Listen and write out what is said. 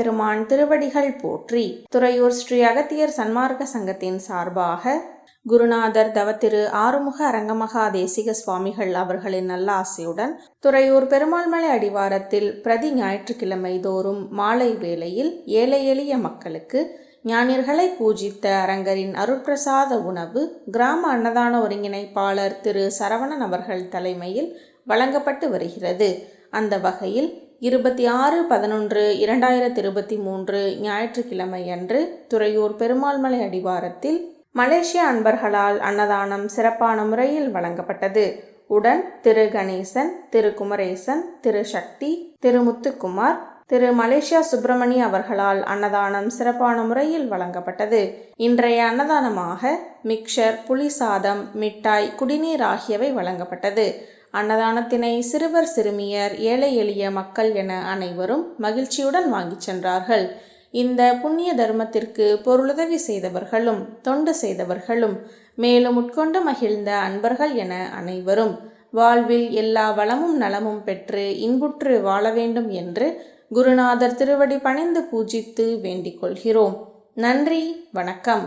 பெருமான் திருவடிகள் போற்றி. துறையூர் ஸ்ரீ அகத்தியர் சன்மார்க்க சங்கத்தின் சார்பாக குருநாதர் தவத்திரு ஆறுமுக அரங்கமகா தேசிக சுவாமிகள் அவர்களின் நல்ல ஆசையுடன் துறையூர் பெருமாள்மலை அடிவாரத்தில் பிரதி ஞாயிற்றுக்கிழமை தோறும் மாலை வேளையில் ஏழை எளிய மக்களுக்கு ஞானியர்களை பூஜித்த அரங்கரின் அருட்பிரசாத உணவு கிராம அன்னதான ஒருங்கிணைப்பாளர் திரு சரவணன் அவர்கள் தலைமையில் வழங்கப்பட்டு வருகிறது. அந்த வகையில் இருபத்தி ஆறு பதினொன்று இரண்டாயிரத்தி இருபத்தி மூன்று ஞாயிற்றுக்கிழமை அன்று துறையூர் பெருமாள்மலை அடிவாரத்தில் மலேசிய அன்பர்களால் அன்னதானம் சிறப்பான முறையில் வழங்கப்பட்டது. உடன் திரு கணேசன் திரு குமரேசன் திரு சக்தி திரு முத்துக்குமார் திரு மலேசியா சுப்பிரமணி அவர்களால் அன்னதானம் சிறப்பான முறையில் வழங்கப்பட்டது. இன்றைய அன்னதானமாக மிக்சர் புளி சாதம் மிட்டாய் குடிநீர் ஆகியவை வழங்கப்பட்டது. அன்னதானத்தினை சிறுவர் சிறுமியர் ஏழை எளிய மக்கள் என அனைவரும் மகிழ்ச்சியுடன் வாங்கிச் சென்றார்கள். இந்த புண்ணிய தர்மத்திற்கு பொருளுதவி செய்தவர்களும் தொண்டு செய்தவர்களும் மேலும் உட்கொண்டு மகிழ்ந்த அன்பர்கள் என அனைவரும் வாழ்வில் எல்லா வளமும் நலமும் பெற்று இன்புற்று வாழ வேண்டும் என்று குருநாதர் திருவடி பணிந்து பூஜித்து வேண்டிக் கொள்கிறோம். நன்றி வணக்கம்.